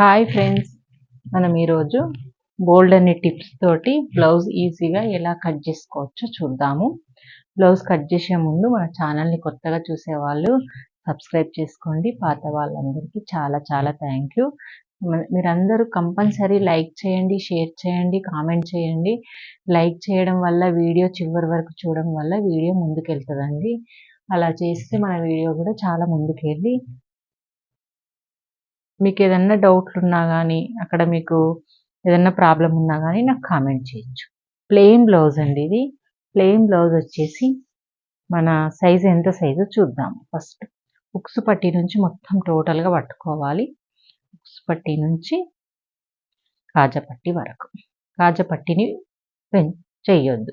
Hi friends మనం ఈరోజు బోల్డ్ అనే టిప్స్ తోటి బ్లౌజ్ ఈజీగా ఎలా కట్ చేసుకోవచ్చో చూద్దాము. బ్లౌజ్ కట్ చేసే ముందు మన ఛానల్ని కొత్తగా చూసేవాళ్ళు సబ్స్క్రైబ్ చేసుకోండి. పాత వాళ్ళందరికీ చాలా చాలా థ్యాంక్ యూ మీరందరూ కంపల్సరీ లైక్ చేయండి షేర్ చేయండి కామెంట్ చేయండి. లైక్ చేయడం వల్ల వీడియో చివరి వరకు చూడడం వల్ల వీడియో ముందుకెళ్తుందండి. అలా చేస్తే మన వీడియో కూడా చాలా ముందుకెళ్ళి మీకు ఏదన్నా డౌట్లు ఉన్నా కానీ అక్కడ మీకు ఏదన్నా ప్రాబ్లం ఉన్నా కానీ నాకు కామెంట్ చేయొచ్చు. ప్లెయిన్ బ్లౌజ్ అండి ఇది. ప్లెయిన్ బ్లౌజ్ వచ్చేసి మన సైజ్ ఎంత సైజు చూద్దాం. ఫస్ట్ ఉక్స్ పట్టి నుంచి మొత్తం టోటల్గా పట్టుకోవాలి. ఉక్స్ పట్టి నుంచి కాజపట్టి వరకు. కాజపట్టిని పెన్ చెయ్యొద్దు.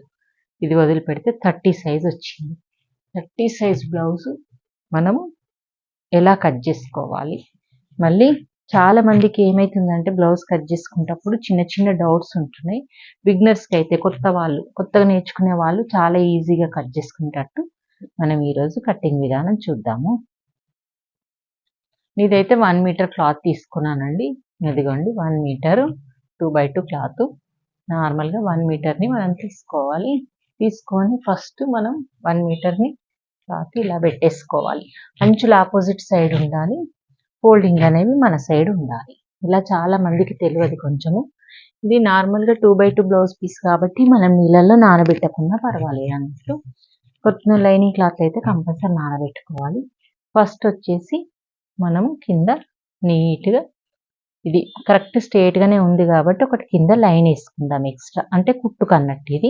ఇది వదిలిపెడితే థర్టీ సైజ్ వచ్చింది. థర్టీ సైజ్ బ్లౌజ్ మనము ఎలా కట్ చేసుకోవాలి? మళ్ళీ చాలా మందికి ఏమైతుందంటే బ్లౌజ్ కట్ చేసుకునేటప్పుడు చిన్న చిన్న డౌట్స్ ఉంటున్నాయి. బిగ్నర్స్కి అయితే కొత్త వాళ్ళు కొత్తగా నేర్చుకునే వాళ్ళు చాలా ఈజీగా కట్ చేసుకునేటట్టు మనం ఈరోజు కటింగ్ విధానం చూద్దాము. ఇదైతే వన్ మీటర్ క్లాత్ తీసుకున్నానండి. ఇదిగోండి one meter two by two cloth నార్మల్గా వన్ మీటర్ని మనం తీసుకోవాలి. తీసుకొని ఫస్ట్ మనం వన్ మీటర్ని క్లాత్ ఇలా పెట్టేసుకోవాలి. అంచులు ఆపోజిట్ సైడ్ ఉండాలి. ఫోల్డింగ్ అనేవి మన సైడ్ ఉండాలి. ఇలా చాలా మందికి తెలియదు కొంచెము. ఇది నార్మల్గా two by two blouse piece కాబట్టి మనం నీళ్ళల్లో నానబెట్టకుండా పర్వాలేదు అన్నట్టు కొత్త లైనింగ్ క్లాత్ అయితే కంపల్సరీ నానబెట్టుకోవాలి. ఫస్ట్ వచ్చేసి మనము కింద నీట్గా ఇది కరెక్ట్ స్ట్రేట్గానే ఉంది కాబట్టి ఒకటి కింద లైన్ వేసుకుందాం ఎక్స్ట్రా అంటే కుట్టుకు అన్నట్టు ఇది.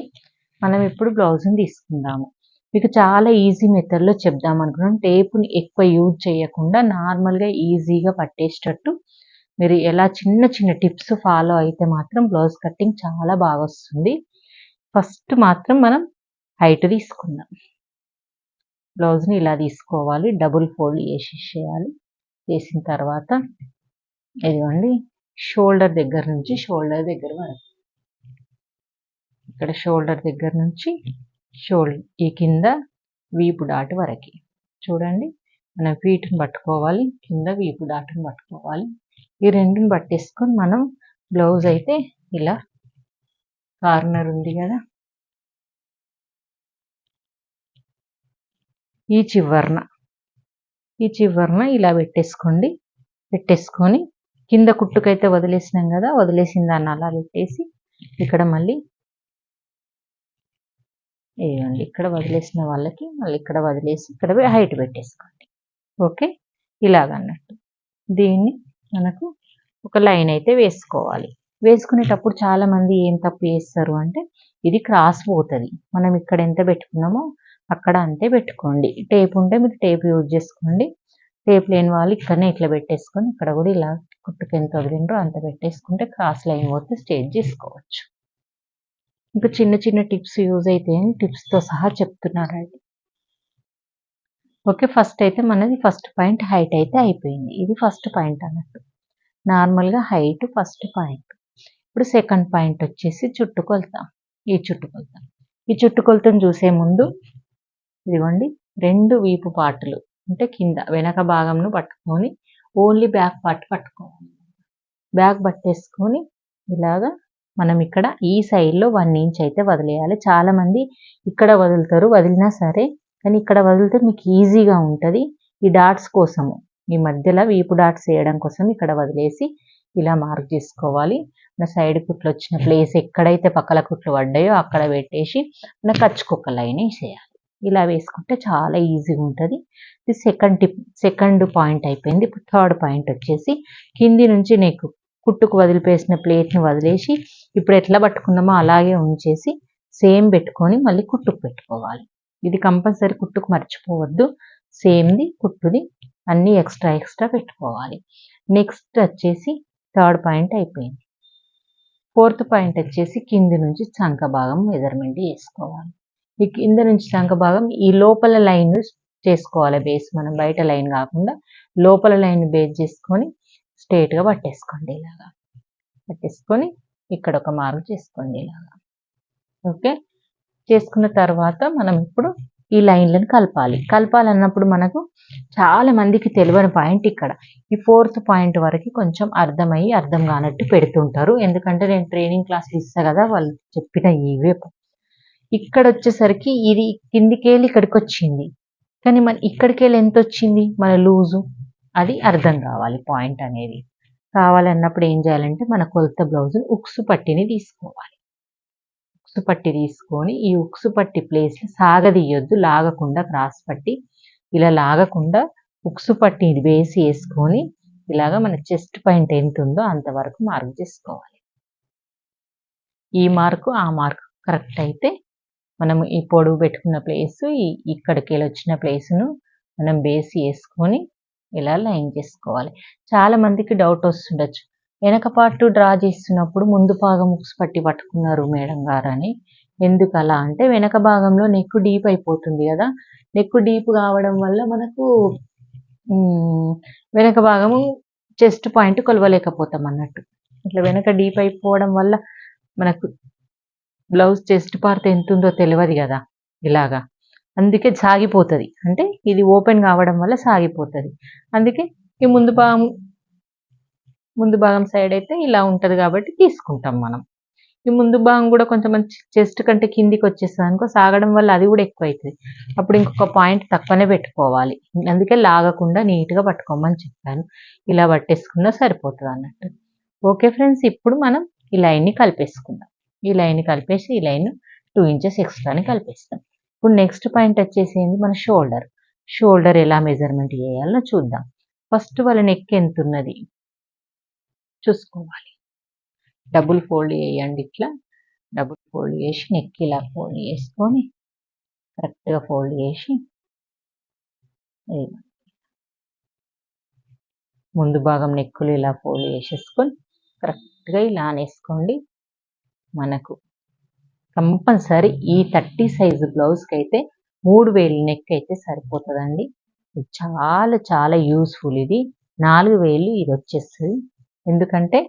మనం ఇప్పుడు బ్లౌజ్ని తీసుకుందాము. మీకు చాలా ఈజీ మెథడ్లో చెప్దాం అనుకున్నాం టేపుని ఎక్కువ యూజ్ చేయకుండా నార్మల్గా ఈజీగా పట్టేసేటట్టు మీరు ఎలా చిన్న చిన్న టిప్స్ ఫాలో అయితే మాత్రం బ్లౌజ్ కటింగ్ చాలా బాగా వస్తుంది. ఫస్ట్ మాత్రం మనం హైట్ తీసుకుందాం. బ్లౌజ్ని ఇలా తీసుకోవాలి. డబుల్ ఫోల్డ్ చేసేసేయాలి. చేసిన తర్వాత ఇదిగోండి. షోల్డర్ దగ్గర నుంచి షోల్డర్ దగ్గర వరకు. ఇక్కడ షోల్డర్ దగ్గర నుంచి షోల్ ఈ కింద వీపు డాటు వరకు. చూడండి మనం వీటిని పట్టుకోవాలి. కింద వీపు డాటుని పట్టుకోవాలి. ఈ రెండుని పట్టేసుకొని మనం బ్లౌజ్ అయితే ఇలా కార్నర్ ఉంది కదా. ఈ చివరన ఈ చివరన ఇలా పెట్టేసుకోండి. పెట్టేసుకొని కింద కుట్టుకైతే వదిలేసినాం కదా వదిలేసిన దాన్ని అలా పెట్టేసి ఇక్కడ మళ్ళీ వేయండి. ఇక్కడ వదిలేసిన వాళ్ళకి మళ్ళీ ఇక్కడ వదిలేసి ఇక్కడ హైట్ పెట్టేసుకోండి. ఓకే? ఇలాగన్నట్టు. దీన్ని మనకు ఒక లైన్ అయితే వేసుకోవాలి. వేసుకునేటప్పుడు చాలామంది ఏం తప్పు చేస్తారు అంటే ఇది క్రాస్ పోతుంది. మనం ఇక్కడ ఎంత పెట్టుకున్నామో అక్కడ అంతే పెట్టుకోండి. టేప్ ఉంటే మీరు టేప్ యూజ్ చేసుకోండి. టేప్ లేని వాళ్ళు ఇక్కడనే ఇట్లా పెట్టేసుకొని ఇక్కడ కూడా ఇలా కుట్టుకు ఎంత వదిలిండ్రో అంత పెట్టేసుకుంటే క్రాస్ లైన్ పోతే స్టేజ్ చేసుకోవచ్చు. ఇంకా చిన్న చిన్న టిప్స్ యూజ్ అయితే టిప్స్తో సహా చెప్తున్నారండి ఓకే ఫస్ట్ అయితే మనది ఫస్ట్ పాయింట్ హైట్ అయితే అయిపోయింది. ఇది ఫస్ట్ పాయింట్ అన్నట్టు. నార్మల్గా హైట్ ఫస్ట్ పాయింట్. ఇప్పుడు సెకండ్ పాయింట్ వచ్చేసి చుట్టుకొలత. ఈ చుట్టుకొలత. ఈ చుట్టుకొలతను చూసే ముందు ఇదిగోండి రెండు వీపు పాటలు అంటే కింద వెనక భాగంను పట్టుకొని ఓన్లీ బ్యాక్ పార్ట్ పట్టుకోవాలి. బ్యాక్ పట్టేసుకొని ఇలాగా మనం ఇక్కడ ఈ సైడ్లో వన్ ఇంచ్ అయితే వదిలేయాలి. చాలామంది ఇక్కడ వదులుతారు వదిలినా సరే కానీ ఇక్కడ వదిలితే మీకు ఈజీగా ఉంటుంది. ఈ డాట్స్ కోసము ఈ మధ్యలో వీపు డాట్స్ వేయడం కోసం ఇక్కడ వదిలేసి ఇలా మార్క్ చేసుకోవాలి. మన సైడ్ కుట్లు వచ్చిన ప్లేస్ ఎక్కడైతే పక్కల కుట్లు పడ్డాయో అక్కడ పెట్టేసి మన కచ్చుకొక్క లైన్ వేసేయాలి. ఇలా వేసుకుంటే చాలా ఈజీగా ఉంటుంది. ఇది సెకండ్ టిప్ సెకండ్ పాయింట్ అయిపోయింది. ఇప్పుడు థర్డ్ పాయింట్ వచ్చేసి కింది నుంచి నెక్ కుట్టుకు వదిలిపేసిన ప్లేట్ని వదిలేసి ఇప్పుడు ఎట్లా పట్టుకున్నామో అలాగే ఉంచేసి సేమ్ పెట్టుకొని మళ్ళీ కుట్టుకు పెట్టుకోవాలి. ఇది కంపల్సరీ కుట్టుకు మర్చిపోవద్దు. సేమ్ది కుట్టుది అన్నీ ఎక్స్ట్రా ఎక్స్ట్రా పెట్టుకోవాలి. నెక్స్ట్ వచ్చేసి థర్డ్ పాయింట్ అయిపోయింది. ఫోర్త్ పాయింట్ వచ్చేసి కింది నుంచి చంక భాగం మెజర్మెంట్ చేసుకోవాలి. ఈ కింద నుంచి చంక భాగం ఈ లోపల లైన్ చేసుకోవాలి బేస్. మనం బయట లైన్ కాకుండా లోపల లైన్ బేస్ చేసుకొని స్ట్రేట్గా పట్టేసుకోండి ఇలాగా. పట్టేసుకొని ఇక్కడ ఒక మార్క్ చేసుకోండి ఇలాగా. ఓకే? చేసుకున్న తర్వాత మనం ఇప్పుడు ఈ లైన్లను కలపాలి. కలపాలన్నప్పుడు మనకు చాలా మందికి తెలియని పాయింట్ ఇక్కడ. ఈ ఫోర్త్ పాయింట్ వరకు కొంచెం అర్థమయ్యి అర్థం కానట్టు పెడుతుంటారు. ఎందుకంటే నేను ట్రైనింగ్ క్లాసులు ఇస్తా కదా వాళ్ళు చెప్పిన ఇవే. ఇక్కడ వచ్చేసరికి ఇది కిందికి వెళ్ళి ఇక్కడికి వచ్చింది. కానీ మన ఇక్కడికి వెళ్ళి ఎంత వచ్చింది? మన లూజు. అది అర్థం కావాలి పాయింట్ అనేది. కావాలన్నప్పుడు ఏం చేయాలంటే మన కొలత బ్లౌజ్ ఉక్సు పట్టిని తీసుకోవాలి. ఉక్సు పట్టి తీసుకొని ఈ ఉక్సు పట్టి ప్లేస్ని సాగదీయొద్దు లాగకుండా క్రాస్ పట్టి ఇలా లాగకుండా ఉక్సు పట్టి వేసి వేసుకొని ఇలాగ మన చెస్ట్ పాయింట్ ఎంత ఉందో అంతవరకు మార్క్ చేసుకోవాలి. ఈ మార్కు ఆ మార్క్ కరెక్ట్ అయితే మనం ఈ పొడవు పెట్టుకున్న ప్లేస్ ఈ ఇక్కడికి వెళ్ళి వచ్చిన ప్లేస్ను మనం బేసి వేసుకొని ఇలా లైన్ చేసుకోవాలి. చాలా మందికి డౌట్ వస్తుండొచ్చు. వెనక పాటు డ్రా చేస్తున్నప్పుడు ముందు భాగం ముక్స్ పట్టి పట్టుకున్నారు మేడం గారు అని ఎందుకు అలా అంటే వెనక భాగంలో నెక్ డీప్ అయిపోతుంది కదా. నెక్ డీప్ కావడం వల్ల మనకు వెనక భాగము చెస్ట్ పాయింట్ కొలవలేకపోతాం అన్నట్టు. ఇట్లా వెనక డీప్ అయిపోవడం వల్ల మనకు బ్లౌజ్ చెస్ట్ పార్ట్ ఎంత ఉందో తెలియదు కదా ఇలాగా. అందుకే సాగిపోతుంది. అంటే ఇది ఓపెన్ కావడం వల్ల సాగిపోతుంది. అందుకే ఈ ముందు భాగం ముందు భాగం సైడ్ అయితే ఇలా ఉంటుంది కాబట్టి తీసుకుంటాం మనం. ఈ ముందు భాగం కూడా కొంచెం మంచి చెస్ట్ కంటే కిందికి వచ్చేస్తుంది అనుకో సాగడం వల్ల అది కూడా ఎక్కువ అవుతుంది అప్పుడు ఇంకొక పాయింట్ తక్కువనే పెట్టుకోవాలి. అందుకే లాగకుండా నీట్గా పట్టుకోమని చెప్పాను. ఇలా పట్టేసుకున్నా సరిపోతుంది అన్నట్టు. ఓకే ఫ్రెండ్స్ ఇప్పుడు మనం ఈ లైన్ని కలిపేసుకుందాం. ఈ లైన్ కలిపేసి ఈ లైన్ టూ ఇంచెస్ ఎక్స్ట్రాని కలిపేస్తాం. ఇప్పుడు నెక్స్ట్ పాయింట్ వచ్చేసి ఏంది మన షోల్డర్ షోల్డర్ ఎలా మెజర్మెంట్ చేయాలో చూద్దాం. ఫస్ట్ వాళ్ళ నెక్ ఎంత ఉన్నది చూసుకోవాలి. డబుల్ ఫోల్డ్ చేయండి ఇట్లా. డబుల్ ఫోల్డ్ చేసి నెక్ ఇలా ఫోల్డ్ చేసుకొని కరెక్ట్గా ఫోల్డ్ చేసి ముందు భాగం నెక్కులు ఇలా ఫోల్డ్ చేసేసుకొని కరెక్ట్గా ఇలా అనేసుకోండి మనకు. కంపల్సరీ ఈ థర్టీ సైజు బ్లౌజ్కి అయితే మూడు వేలు నెక్ అయితే సరిపోతుందండి చాలా చాలా యూస్ఫుల్ ఇది. నాలుగు వేలు ఇది వచ్చేస్తుంది ఎందుకంటే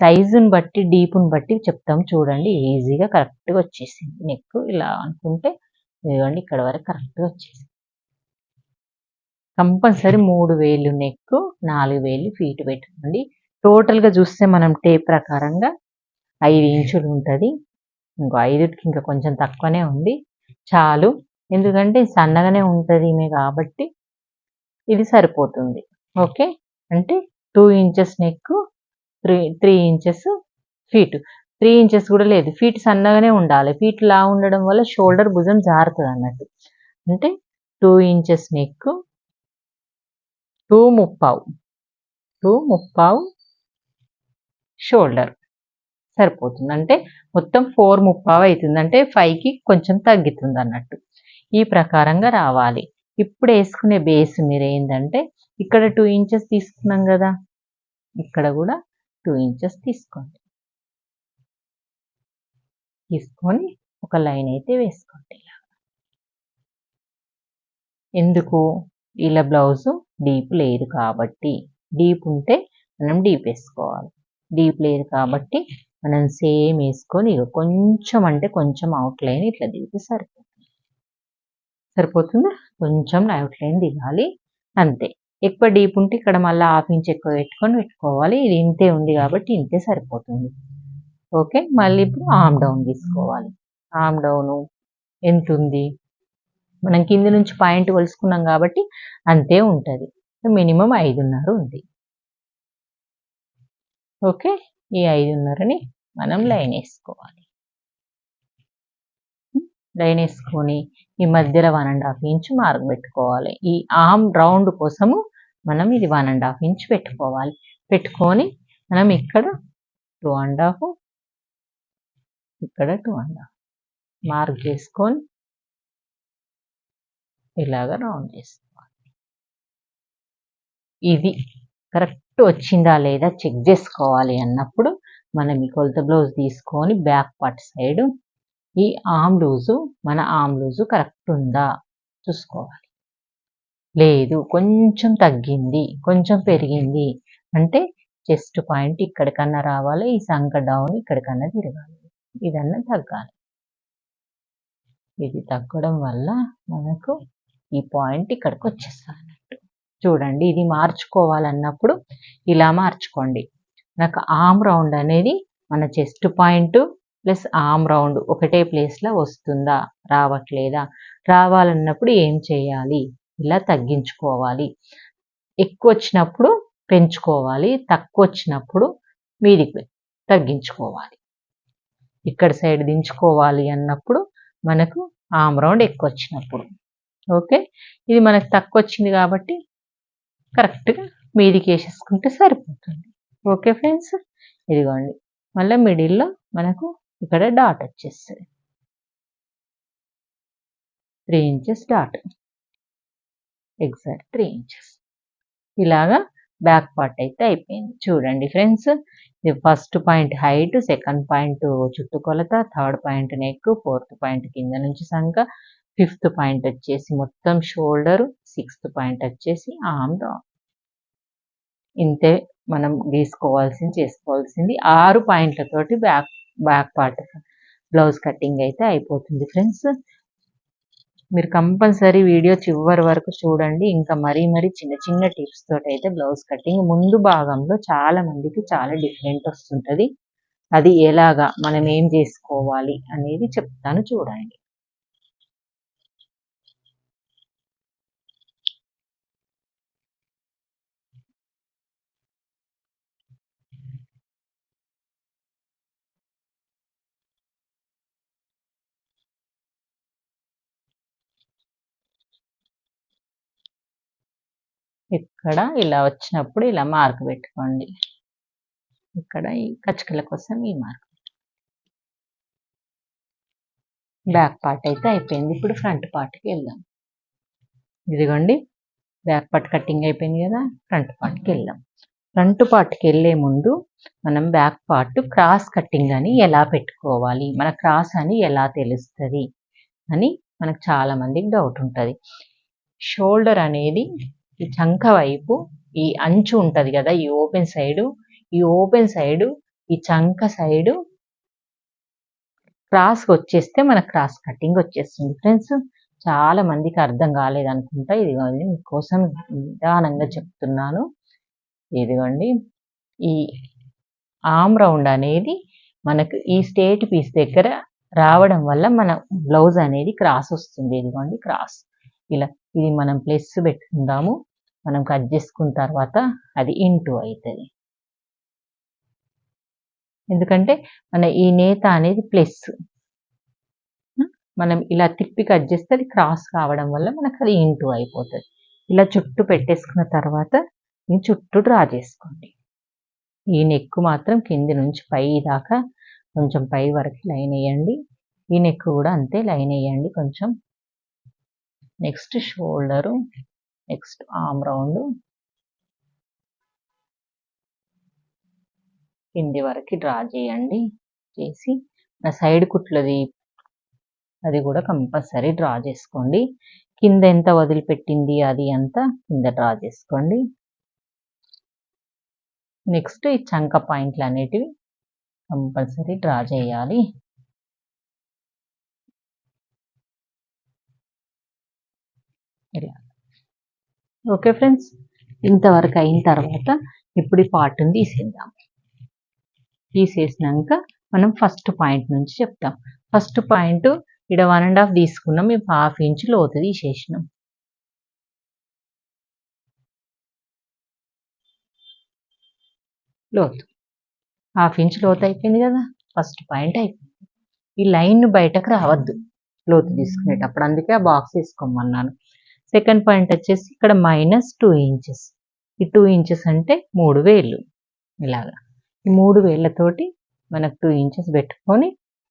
సైజుని బట్టి డీప్ని బట్టి చెప్తాం చూడండి. ఈజీగా కరెక్ట్గా వచ్చేసింది. నెక్ ఇలా అనుకుంటే ఇదిగోండి ఇక్కడ వరకు కరెక్ట్గా వచ్చేసింది. కంపల్సరీ మూడు వేలు నెక్ నాలుగు వేలు ఫీట్ పెట్టుకోండి టోటల్గా చూస్తే మనం టేప్ ప్రకారంగా ఐదు ఇంచులు ఉంటుంది. ఇంకో ఐదుకి ఇంకా కొంచెం తక్కువనే ఉంది. చాలు. ఎందుకంటే సన్నగానే ఉంటుంది ఈమె కాబట్టి ఇది సరిపోతుంది. ఓకే? అంటే two inches neck three three inches feet. Three inches కూడా లేదు. ఫీట్ సన్నగానే ఉండాలి. ఫీట్ లా ఉండడం వల్ల షోల్డర్ భుజం జారుతుంది అన్నట్టు. అంటే టూ ఇంచెస్ నెక్ టూ ముప్పావు. టూ ముప్పావు షోల్డర్. సరిపోతుంది. అంటే మొత్తం ఫోర్ ముప్పావు అవుతుంది. అంటే ఫైవ్కి కొంచెం తగ్గుతుంది అన్నట్టు. ఈ ప్రకారంగా రావాలి. ఇప్పుడు వేసుకునే బేస్ మీరు ఏంటంటే ఇక్కడ టూ ఇంచెస్ తీసుకున్నాం కదా. ఇక్కడ కూడా టూ ఇంచెస్ తీసుకోండి. తీసుకొని ఒక లైన్ అయితే వేసుకోండి ఎందుకు? ఇలా బ్లౌజు డీప్ లేదు కాబట్టి. డీప్ ఉంటే మనం డీప్ వేసుకోవాలి. డీప్ లేదు కాబట్టి మనం సేమ్ వేసుకొని కొంచెం అంటే కొంచెం అవుట్లైన్ ఇట్లా దిగితే సరిపోతుంది. సరిపోతుందా? కొంచెం అవుట్లైన్ దిగాలి అంతే. ఎక్కువ డీప్ ఉంటే ఇక్కడ మళ్ళీ హాఫ్ ఇంచ్ ఎక్కువ పెట్టుకొని పెట్టుకోవాలి. ఇది ఇంతే ఉంది కాబట్టి ఇంతే సరిపోతుంది. ఓకే మళ్ళీ ఇప్పుడు ఆమ్ డౌన్ తీసుకోవాలి. ఆమ్ డౌను ఎంత ఉంది? మనం కింద నుంచి పాయింట్ కొలుసుకున్నాం కాబట్టి అంతే ఉంటుంది. మినిమం ఐదున్నర ఉంది. ఓకే ఈ ఐదున్నరని మనం లైన్ వేసుకోవాలి. లైన్ వేసుకొని ఈ మధ్యలో one and half inch mark పెట్టుకోవాలి. ఈ ఆమ్ రౌండ్ కోసము మనం ఇది వన్ అండ్ హాఫ్ ఇంచ్ పెట్టుకోవాలి. పెట్టుకొని మనం ఇక్కడ టూ అండ్ హాఫ్ ఇక్కడ టూ అండ్ హాఫ్ మార్క్ చేసుకొని ఇలాగ రౌండ్ చేసుకోవాలి. ఇది కరెక్ట్ వచ్చిందా లేదా చెక్ చేసుకోవాలి అన్నప్పుడు మనం ఈ కొలత బ్లౌజ్ తీసుకొని బ్యాక్ పార్ట్ సైడ్ ఈ ఆమ్ లూజు మన ఆమ్ లూజు కరెక్ట్ ఉందా చూసుకోవాలి. లేదు కొంచెం తగ్గింది కొంచెం పెరిగింది అంటే చెస్ట్ పాయింట్ ఇక్కడికన్నా రావాలి ఈ సంక డౌన్ ఇక్కడికన్నా తిరగాలి. ఇదన్నా తగ్గాలి. ఇది తగ్గడం వల్ల మనకు ఈ పాయింట్ ఇక్కడికి వచ్చేస్తాను చూడండి ఇది మార్చుకోవాలన్నప్పుడు ఇలా మార్చుకోండి. నాకు ఆమ్ రౌండ్ అనేది మన chest point plus arm round ఒకటే ప్లేస్లో వస్తుందా రావట్లేదా? రావాలన్నప్పుడు ఏం చేయాలి? ఇలా తగ్గించుకోవాలి. ఎక్కువ వచ్చినప్పుడు పెంచుకోవాలి తక్కువ వచ్చినప్పుడు మీదికి తగ్గించుకోవాలి. ఇక్కడ సైడ్ దించుకోవాలి అన్నప్పుడు మనకు ఆమ్ రౌండ్ ఎక్కువ వచ్చినప్పుడు. ఓకే? ఇది మనకు తక్కువ వచ్చింది కాబట్టి కరెక్ట్గా మీదికి వేసేసుకుంటే సరిపోతుంది. Okay friends? ఇదిగోండి. మళ్ళీ మిడిల్లో మనకు ఇక్కడ డాట్ వచ్చేస్తుంది. Three inches dot. Exact three inches. ఇలాగా బ్యాక్ పార్ట్ అయితే అయిపోయింది. చూడండి ఫ్రెండ్స్ ఇది first point height second point చుట్టుకొలత third point neck fourth point కింద నుంచి సంక ఫిఫ్త్ పాయింట్ వచ్చేసి మొత్తం షోల్డర్ సిక్స్త్ పాయింట్ వచ్చేసి ఆమ్ రౌండ్ ఇంతే మనం గీసుకోవాల్సింది చేసుకోవాల్సింది. ఆరు పాయింట్లతోటి back back part blouse cutting అయితే అయిపోతుంది ఫ్రెండ్స్. మీరు కంపల్సరీ వీడియో చివరి వరకు చూడండి. ఇంకా మరీ మరీ చిన్న చిన్న టిప్స్ తోటి అయితే బ్లౌజ్ కటింగ్ ముందు భాగంలో చాలా మందికి చాలా డిఫరెంట్ వస్తుంటుంది. అది ఎలాగా మనం ఏం చేసుకోవాలి అనేది చెప్తాను చూడండి. ఇక్కడ ఇలా వచ్చినప్పుడు ఇలా మార్క్ పెట్టుకోండి. ఇక్కడ ఈ కచ్చకల కోసం ఈ మార్క్ బ్యాక్ పార్ట్ అయితే అయిపోయింది. ఇప్పుడు ఫ్రంట్ పార్ట్కి వెళ్దాం. ఇదిగోండి. బ్యాక్ పార్ట్ కటింగ్ అయిపోయింది కదా. ఫ్రంట్ పార్ట్కి వెళ్దాం. ఫ్రంట్ పార్ట్కి వెళ్ళే ముందు మనం బ్యాక్ పార్ట్ క్రాస్ కటింగ్ అని ఎలా పెట్టుకోవాలి? మన క్రాస్ అని ఎలా తెలుస్తుంది? అని మనకు చాలా మందికి డౌట్ ఉంటుంది. షోల్డర్ అనేది ఈ చంక వైపు ఈ అంచు ఉంటుంది కదా ఈ ఓపెన్ సైడు ఈ ఓపెన్ సైడు ఈ చంక సైడు క్రాస్కి వచ్చేస్తే మన క్రాస్ కటింగ్ వచ్చేస్తుంది. ఫ్రెండ్స్ చాలా మందికి అర్థం కాలేదు అనుకుంటా ఇదిగోండి మీకోసం నిదానంగా చెప్తున్నాను. ఇదిగోండి ఈ ఆమ్ రౌండ్ అనేది మనకు ఈ స్టేట్ పీస్ దగ్గర రావడం వల్ల మన బ్లౌజ్ అనేది క్రాస్ వస్తుంది. ఇదిగోండి క్రాస్. ఇలా ఇది మనం ప్లస్ పెట్టుకుందాము. మనం కట్ చేసుకున్న తర్వాత అది ఇంటూ అవుతుంది ఎందుకంటే మన ఈ నేత అనేది ప్లస్. మనం ఇలా తిప్పి కట్ చేస్తే అది క్రాస్ కావడం వల్ల మనకు అది ఇంటూ అయిపోతుంది. ఇలా చుట్టూ పెట్టేసుకున్న తర్వాత మీ చుట్టూ డ్రా చేసుకోండి. ఈ నెక్ మాత్రం కింది నుంచి పై దాకా కొంచెం పై వరకు లైన్ వేయండి. ఈ నెక్ కూడా అంతే లైన్ వేయండి. కొంచెం next shoulder next arm round. కింది వరకు డ్రా చేయండి చేసి నా సైడ్ కుట్లది అది కూడా కంపల్సరీ డ్రా చేసుకోండి. కింద ఎంత వదిలిపెట్టింది అది అంతా కింద డ్రా చేసుకోండి. నెక్స్ట్ ఈ చంక పాయింట్లు అనేటివి కంపల్సరీ డ్రా చేయాలి. ఓకే ఫ్రెండ్స్ ఇంతవరకు అయిన తర్వాత ఇప్పుడు ఈ పార్ట్ని తీసేద్దాం. తీసేసినాక మనం ఫస్ట్ పాయింట్ నుంచి చెప్తాం. ఫస్ట్ పాయింట్ ఇక్కడ వన్ అండ్ హాఫ్ తీసుకున్నాం. ఇప్పుడు హాఫ్ ఇంచ్ లోతు తీసేసినాం. లోతు. హాఫ్ ఇంచ్ లోతు అయిపోయింది కదా? ఫస్ట్ పాయింట్ అయిపోయింది. ఈ లైన్ బయటకు రావద్దు. లోతు తీసుకునేటప్పుడు. అందుకే ఆ బాక్స్ వేసుకోమన్నాను. సెకండ్ పాయింట్ వచ్చేసి ఇక్కడ మైనస్ టూ ఇంచెస్. ఈ టూ ఇంచెస్ అంటే మూడు వేలు. ఇలాగా. ఈ మూడు వేళ్ళతోటి మనకు టూ ఇంచెస్ పెట్టుకొని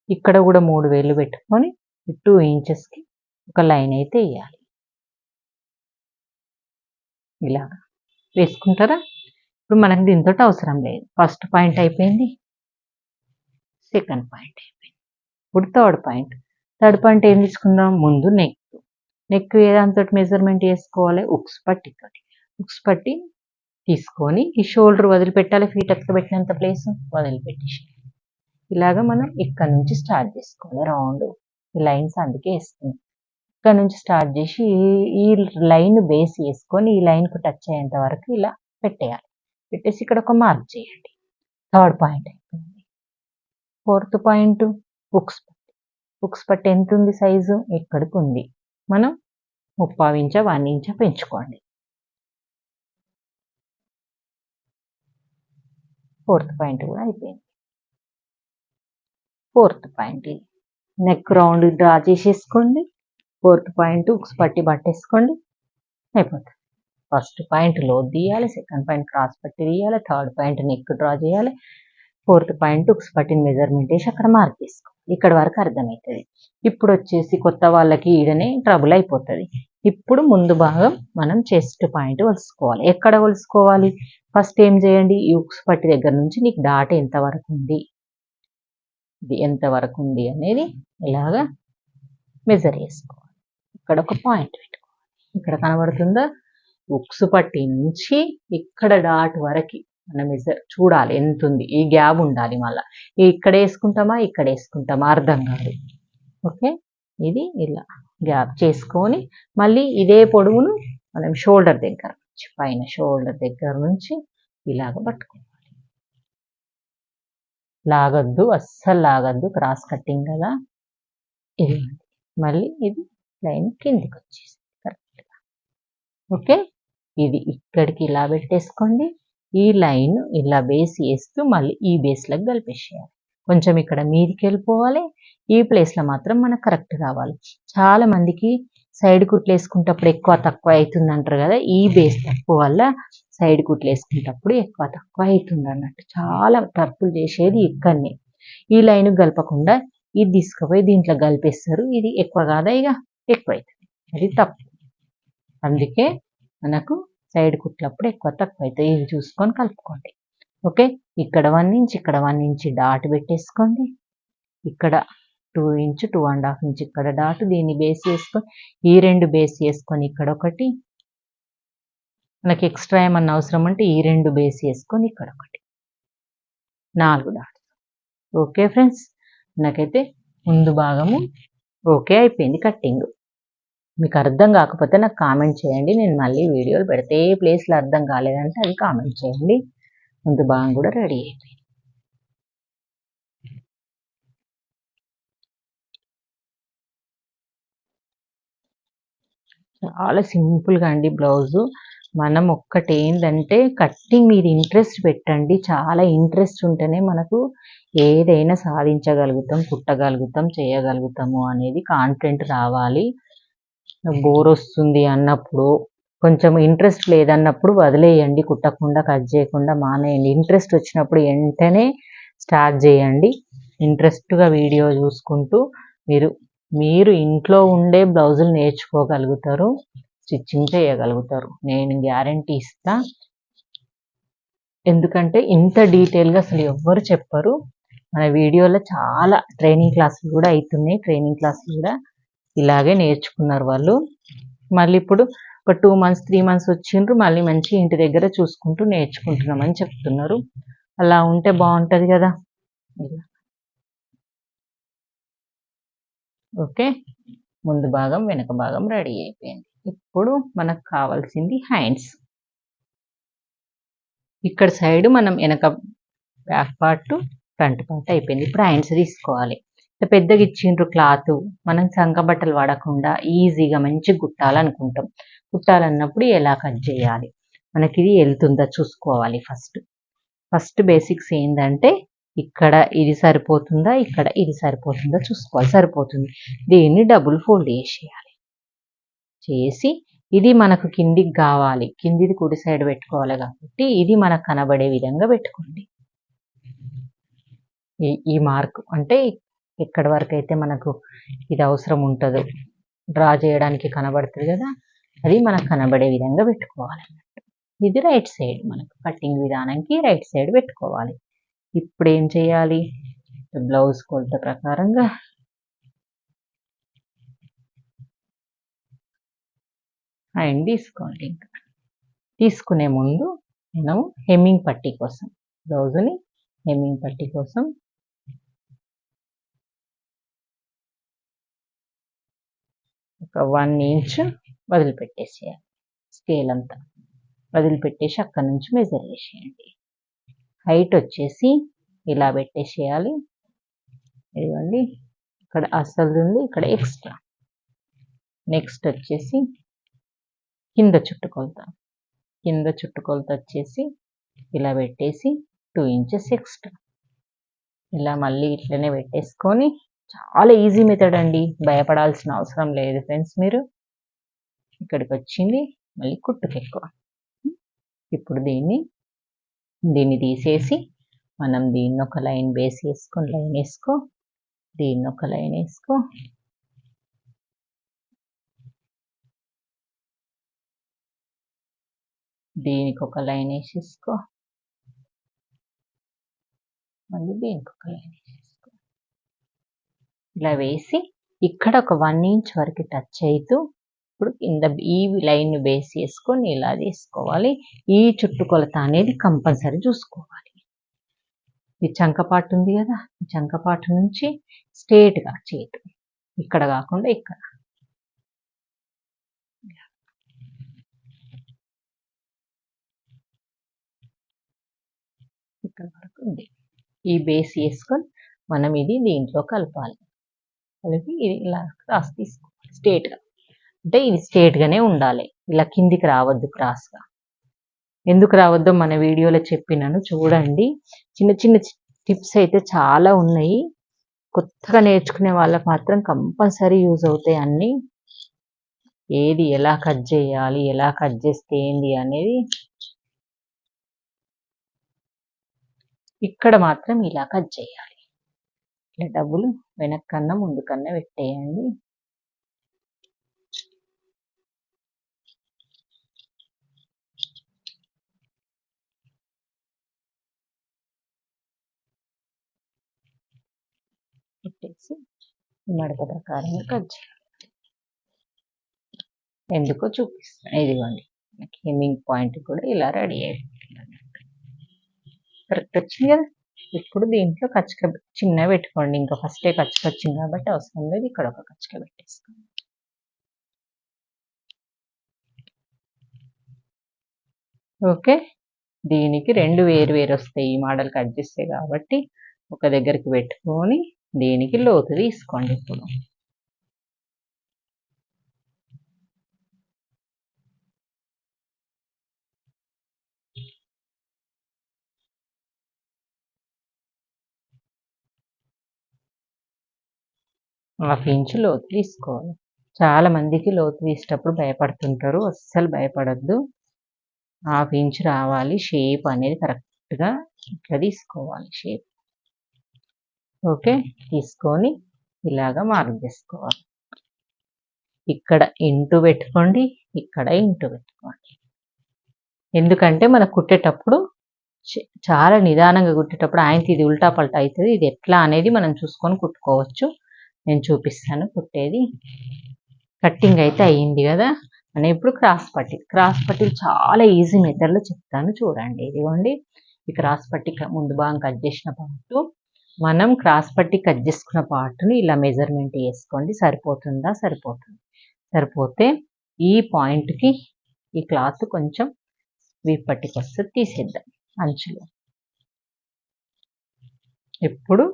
ఇక్కడ కూడా మూడు వేలు పెట్టుకొని ఈ టూ ఇంచెస్కి ఒక లైన్ అయితే వేయాలి ఇలాగా. వేసుకుంటారా? ఇప్పుడు మనకు దీంతో అవసరం లేదు. ఫస్ట్ పాయింట్ అయిపోయింది. సెకండ్ పాయింట్ అయిపోయింది. ఇప్పుడు థర్డ్ పాయింట్. థర్డ్ పాయింట్ ఏం తీసుకుందాం? ముందు నెక్. నెక్ ఏ దాంతో మెజర్మెంట్ చేసుకోవాలి? ఉక్స్ పట్టితోటి. ఉక్స్ పట్టి తీసుకొని ఈ షోల్డర్ వదిలిపెట్టాలి. ఫీట్ ఎక్క పెట్టినంత ప్లేస్ వదిలిపెట్టేసి. ఇలాగ మనం ఇక్కడ నుంచి స్టార్ట్ చేసుకోవాలి రౌండ్ ఈ లైన్స్ అందుకే వేస్తున్నాం ఇక్కడ నుంచి స్టార్ట్ చేసి ఈ- ఈ లైన్ బేస్ వేసుకొని ఈ లైన్కు టచ్ అయ్యేంత వరకు ఇలా పెట్టేయాలి. పెట్టేసి ఇక్కడ ఒక మార్క్ చేయండి. థర్డ్ పాయింట్ అయిపోయింది. ఫోర్త్ పాయింట్ బుక్స్ పట్టి. బుక్స్ పట్టి ఎంత ఉంది సైజు ఎక్కడికి ఉంది? మనం ముప్పావించ వాణించ పెంచుకోండి. ఫోర్త్ పాయింట్ కూడా అయిపోయింది. Fourth point neck round draw చేసేసుకోండి. ఫోర్త్ పాయింట్ ఉక్స్ పట్టి పట్టేసుకోండి. అయిపోతుంది. ఫస్ట్ పాయింట్ లోత్ తీయాలి సెకండ్ పాయింట్ క్రాస్ పట్టి తీయాలి థర్డ్ పాయింట్ నెక్ డ్రా చేయాలి. ఫోర్త్ పాయింట్ ఉక్స్ పట్టిన మెజర్మెంట్ వేసి అక్కడ మార్క్ చేసుకోవాలి ఇక్కడ వరకు అర్థమవుతుంది ఇప్పుడు వచ్చేసి కొత్త వాళ్ళకి ఈడనే ట్రబుల్ అయిపోతుంది. ఇప్పుడు ముందు భాగం మనం చెస్ట్ పాయింట్ వలుసుకోవాలి ఎక్కడ వలుసుకోవాలి ఫస్ట్ ఏం చేయండి? ఈ ఉక్స్ పట్టి దగ్గర నుంచి నీకు డాట్ ఎంత వరకు ఉంది? ఇది ఎంత వరకు ఉంది అనేది ఇలాగా మెజర్ చేసుకోవాలి. ఇక్కడ ఒక పాయింట్ పెట్టుకోవాలి. ఇక్కడ కనబడుతుందా? ఉక్స్ పట్టి నుంచి ఇక్కడ డాట్ వరకు మనం మెజర్ చూడాలి ఎంత ఉంది ఈ గ్యాప్ ఉండాలి మళ్ళీ. ఇక్కడ వేసుకుంటామా ఇక్కడ వేసుకుంటామా అర్థం కాదు. ఓకే? ఇది ఇలా గ్యాప్ చేసుకొని మళ్ళీ ఇదే పొడవును మనం షోల్డర్ దగ్గర నుంచి పైన షోల్డర్ దగ్గర నుంచి ఇలాగ పట్టుకోవాలి. లాగద్దు అస్సలు లాగద్దు క్రాస్ కట్టింగ్ కదా. ఇది మళ్ళీ ఇది లైన్ కిందికి వచ్చేసింది కరెక్ట్గా. ఓకే? ఇది ఇక్కడికి ఇలా పెట్టేసుకోండి. ఈ లైన్ ఇలా బేస్ వేస్తూ మళ్ళీ ఈ బేస్లకు కలిపేసేయాలి. కొంచెం ఇక్కడ మీదికి వెళ్ళిపోవాలి. ఈ ప్లేస్లో మాత్రం మనకు కరెక్ట్ రావాలి. చాలా మందికి సైడ్ కుట్లు వేసుకుంటప్పుడు ఎక్కువ తక్కువ అవుతుంది అంటారు కదా ఈ బేస్ తక్కువ వల్ల సైడ్ కుట్లు వేసుకుంటప్పుడు ఎక్కువ తక్కువ అవుతుంది అన్నట్టు. చాలా తప్పులు చేసేది ఇక్కడనే. ఈ లైన్ కలపకుండా ఇది తీసుకుపోయి దీంట్లో కలిపేస్తారు. ఇది ఎక్కువ కాదా ఇక? ఎక్కువ అవుతుంది. అది తప్పు. అందుకే మనకు సైడ్ కుట్లప్పుడు ఎక్కువ తక్కువ అవుతాయి ఇవి చూసుకొని కలుపుకోండి. ఓకే? ఇక్కడ వన్ ఇంచ్ ఇక్కడ వన్ ఇంచ్ డాట్ పెట్టేసుకోండి. ఇక్కడ two inch two and half inch ఇక్కడ డాట్ దీన్ని బేస్ చేసుకొని ఈ రెండు బేస్ చేసుకొని ఇక్కడ ఒకటి. మనకి ఎక్స్ట్రా ఏమన్నా అవసరం అంటే ఈ రెండు బేస్ చేసుకొని ఇక్కడ ఒకటి. నాలుగు డాట్ ఓకే ఫ్రెండ్స్? నాకైతే ముందు భాగము ఓకే అయిపోయింది కట్టింగ్. మీకు అర్థం కాకపోతే నాకు కామెంట్ చేయండి. నేను మళ్ళీ వీడియోలు పెడితే ఏ ప్లేస్లో అర్థం కాలేదంటే అది కామెంట్ చేయండి. ముందు భాగం కూడా రెడీ అయిపోయింది. చాలా సింపుల్గా అండి బ్లౌజు. మనం ఒక్కటి ఏంటంటే కట్టింగ్ మీద ఇంట్రెస్ట్ పెట్టండి. చాలా ఇంట్రెస్ట్ ఉంటేనే మనకు ఏదైనా సాధించగలుగుతాం కుట్టగలుగుతాం చేయగలుగుతాము అనేది కాన్ఫిడెంట్ రావాలి. బోర్ వస్తుంది అన్నప్పుడు కొంచెం ఇంట్రెస్ట్ లేదన్నప్పుడు వదిలేయండి కుట్టకుండా కట్ చేయకుండా మానేయండి. ఇంట్రెస్ట్ వచ్చినప్పుడు వెంటనే స్టార్ట్ చేయండి. ఇంట్రెస్ట్గా వీడియో చూసుకుంటూ మీరు మీరు ఇంట్లో ఉండే బ్లౌజులు నేర్చుకోగలుగుతారు స్టిచ్చింగ్ చేయగలుగుతారు. నేను గ్యారంటీ ఇస్తా. ఎందుకంటే ఇంత డీటెయిల్గా అసలు ఎవ్వరు చెప్పరు. మన వీడియోలో చాలా ట్రైనింగ్ క్లాసులు కూడా అవుతున్నాయి ట్రైనింగ్ క్లాసులు కూడా ఇలాగే నేర్చుకున్నారు వాళ్ళు. మళ్ళీ ఇప్పుడు ఒక టూ మంత్స్ త్రీ మంత్స్ వచ్చిండ్రు. మళ్ళీ మంచి ఇంటి దగ్గర చూసుకుంటూ నేర్చుకుంటున్నామని చెప్తున్నారు. అలా ఉంటే బాగుంటుంది కదా. ఓకే. ముందు భాగం వెనక భాగం రెడీ అయిపోయింది. ఇప్పుడు మనకు కావాల్సింది హ్యాండ్స్. ఇక్కడ సైడ్ మనం వెనక బ్యాక్ పార్ట్ ఫ్రంట్ పార్ట్ అయిపోయింది. ఇప్పుడు హ్యాండ్స్ తీసుకోవాలి. పెద్దగా ఇచ్చిండ్రు క్లాత్ మనం సంఘ బట్టలు వాడకుండా ఈజీగా మంచి కుట్టాలనుకుంటాం. కుట్టాలన్నప్పుడు ఎలా కట్ చేయాలి? మనకి ఇది వెళ్తుందా చూసుకోవాలి ఫస్ట్. ఫస్ట్ బేసిక్స్ ఏంటంటే ఇక్కడ ఇది సరిపోతుందా ఇక్కడ ఇది సరిపోతుందా చూసుకోవాలి సరిపోతుంది. దీన్ని డబుల్ ఫోల్డ్ చేసేయాలి. చేసి ఇది మనకు కిందికి కావాలి. కిందిది కుడి సైడ్ పెట్టుకోవాలి కాబట్టి ఇది మనకు కనబడే విధంగా పెట్టుకోండి. ఈ ఈ మార్క్ అంటే ఎక్కడి వరకు అయితే మనకు ఇది అవసరం ఉంటుందో డ్రా చేయడానికి కనబడుతుంది కదా అది మనకు కనబడే విధంగా పెట్టుకోవాలి ఇది రైట్ సైడ్ మనకు కటింగ్ విధానానికి రైట్ సైడ్ పెట్టుకోవాలి. ఇప్పుడు ఏం చేయాలి? బ్లౌజ్ కొలత ప్రకారంగా అండ్ తీసుకోండి ఇంకా. తీసుకునే ముందు మనం హెమ్మింగ్ పట్టీ కోసం బ్లౌజ్ని హెమ్మింగ్ పట్టీ కోసం ఒక వన్ ఇంచ్ వదిలిపెట్టేసేయాలి. స్కేల్ అంతా. వదిలిపెట్టేసి అక్కడ నుంచి మెజర్ చేసేయండి. హైట్ వచ్చేసి ఇలా పెట్టేసేయాలి. ఇదిగోండి. ఇక్కడ అసలు ఉంది ఇక్కడ ఎక్స్ట్రా నెక్స్ట్ వచ్చేసి కింద చుట్టుకొలత. కింద చుట్టుకొలత వచ్చేసి ఇలా పెట్టేసి టూ ఇంచెస్ ఎక్స్ట్రా ఇలా మళ్ళీ ఇట్లనే పెట్టేసుకొని చాలా ఈజీ మెథడ్ అండి. భయపడాల్సిన అవసరం లేదు ఫ్రెండ్స్ మీరు. ఇక్కడికి వచ్చింది. మళ్ళీ కుట్టుకెక్కువ ఇప్పుడు దీన్ని దీన్ని తీసేసి మనం దీన్ని ఒక లైన్ బేస్ వేసుకొని లైన్ వేసుకో. దీన్ని ఒక లైన్ వేసుకో. దీనికి ఒక లైన్ వేసేసుకో. మళ్ళీ దీనికి ఒక లైన్ వేసుకో ఇలా వేసి ఇక్కడ ఒక వన్ ఇంచ్ వరకు టచ్ అవుతూ ఇప్పుడు కింద ఈ లైన్ బేస్ చేసుకొని ఇలా తీసుకోవాలి. ఈ చుట్టుకొలత అనేది కంపల్సరీ చూసుకోవాలి. ఈ చంకపాటు ఉంది కదా ఈ చంకపాటు నుంచి స్ట్రేట్గా చేతు ఇక్కడ కాకుండా ఇక్కడ. ఇక్కడ వరకు ఉంది. ఈ బేస్ వేసుకొని మనం ఇది దీంట్లో కలపాలి. కలిపి ఇలా క్రాస్ తీసుకోవాలి స్ట్రేట్గా. అంటే ఇది స్ట్రేట్గానే ఉండాలి. ఇలా కిందికి రావద్దు క్రాస్గా. ఎందుకు రావద్దో? మన వీడియోలో చెప్పినాను చూడండి. చిన్న చిన్న టిప్స్ అయితే చాలా ఉన్నాయి. కొత్తగా నేర్చుకునే వాళ్ళకి మాత్రం కంపల్సరీ యూజ్ అవుతాయి అన్నీ. ఏది ఎలా కట్ చేయాలి ఎలా కట్ చేస్తే ఏంది అనేది ఇక్కడ మాత్రం ఇలా కట్ చేయాలి. ఇలా డబ్బులు వెనక్కన్నా ముందుకన్నా పెట్టేయండి. పెట్టేసి మడత ప్రకారంగా కట్ చేయాలి ఎందుకో చూపిస్తాను ఇదిగోండి. మనకి హెమ్మింగ్ పాయింట్ కూడా ఇలా రెడీ అయిపోతుంది కరెక్ట్ వచ్చింది కదా? ఇప్పుడు దీంట్లో కచ్చక చిన్న పెట్టుకోండి. ఇంకా ఫస్టే కచ్చక వచ్చింది కాబట్టి అవసరం లేదు. ఇక్కడ ఒక కచ్చక పెట్టేసుకోండి. ఓకే. దీనికి రెండు వేరు వేరు వస్తాయి. ఈ మోడల్ కట్ చేస్తాయి కాబట్టి ఒక దగ్గరికి పెట్టుకొని దీనికి లోతు తీసుకోండి ఇప్పుడు. హాఫ్ ఇంచ్ లోతు తీసుకోవాలి. చాలా మందికి లోతు తీసేటప్పుడు భయపడుతుంటారు. అస్సలు భయపడద్దు. హాఫ్ ఇంచ్ రావాలి. షేప్ అనేది కరెక్ట్గా ఇట్లా తీసుకోవాలి. షేప్. ఓకే? తీసుకొని ఇలాగా మార్క్ చేసుకోవాలి. ఇక్కడ ఇంటూ పెట్టుకోండి. ఇక్కడ ఇంటూ పెట్టుకోండి. ఎందుకంటే మనకు కుట్టేటప్పుడు చాలా నిదానంగా కుట్టేటప్పుడు ఆయనకి ఇది ఉల్టా పల్టా అవుతుంది. ఇది ఎట్లా అనేది మనం చూసుకొని కుట్టుకోవచ్చు. నేను చూపిస్తాను కుట్టేది. కట్టింగ్ అయితే అయ్యింది కదా. అని ఇప్పుడు క్రాస్ పట్టి క్రాస్ పట్టి చాలా ఈజీ మెథడ్లో చెప్తాను చూడండి. ఇదిగోండి. ఈ క్రాస్ పట్టి ముందు భాగం కట్ చేసిన పాటు మనం క్రాస్ పట్టి కట్ చేసుకున్న పార్ట్ని ఇలా మెజర్మెంట్ వేసుకోండి సరిపోతుందా? సరిపోతుంది. సరిపోతే ఈ పాయింట్కి ఈ క్లాత్ కొంచెం వీపట్టికి వస్తే తీసేద్దాం. అంచులో. ఇప్పుడు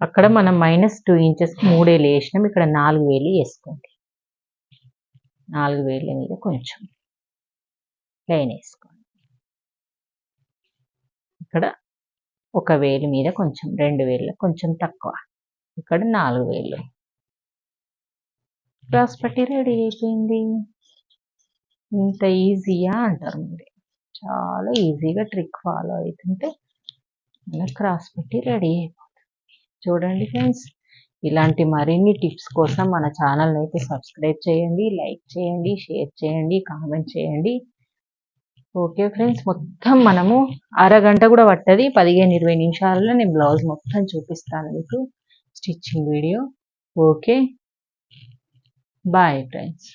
అక్కడ మనం మైనస్ టూ ఇంచెస్కి మూడేళ్ళు వేసినాం ఇక్కడ నాలుగు వేలు వేసుకోండి. నాలుగు వేల మీద కొంచెం లైన్ వేసుకోండి. ఇక్కడ ఒక వేలు మీద కొంచెం రెండు వేలు కొంచెం తక్కువ. ఇక్కడ నాలుగు వేలు. క్రాస్ పట్టి రెడీ అయిపోయింది. ఇంత ఈజీయా అంటారు మీరు. చాలా ఈజీగా ట్రిక్ ఫాలో అవుతుంటే మన క్రాస్ పట్టి రెడీ అయిపోతుంది చూడండి ఫ్రెండ్స్. ఇలాంటి మరిన్ని టిప్స్ కోసం మన ఛానల్ అయితే సబ్స్క్రైబ్ చేయండి లైక్ చేయండి షేర్ చేయండి కామెంట్ చేయండి. ఓకే ఫ్రెండ్స్ మొత్తం మనము అరగంట కూడా పట్టది. పదిహేను ఇరవై నిమిషాలలో నేను బ్లౌజ్ మొత్తం చూపిస్తాను మీకు. Stitching video. Okay. Bye friends.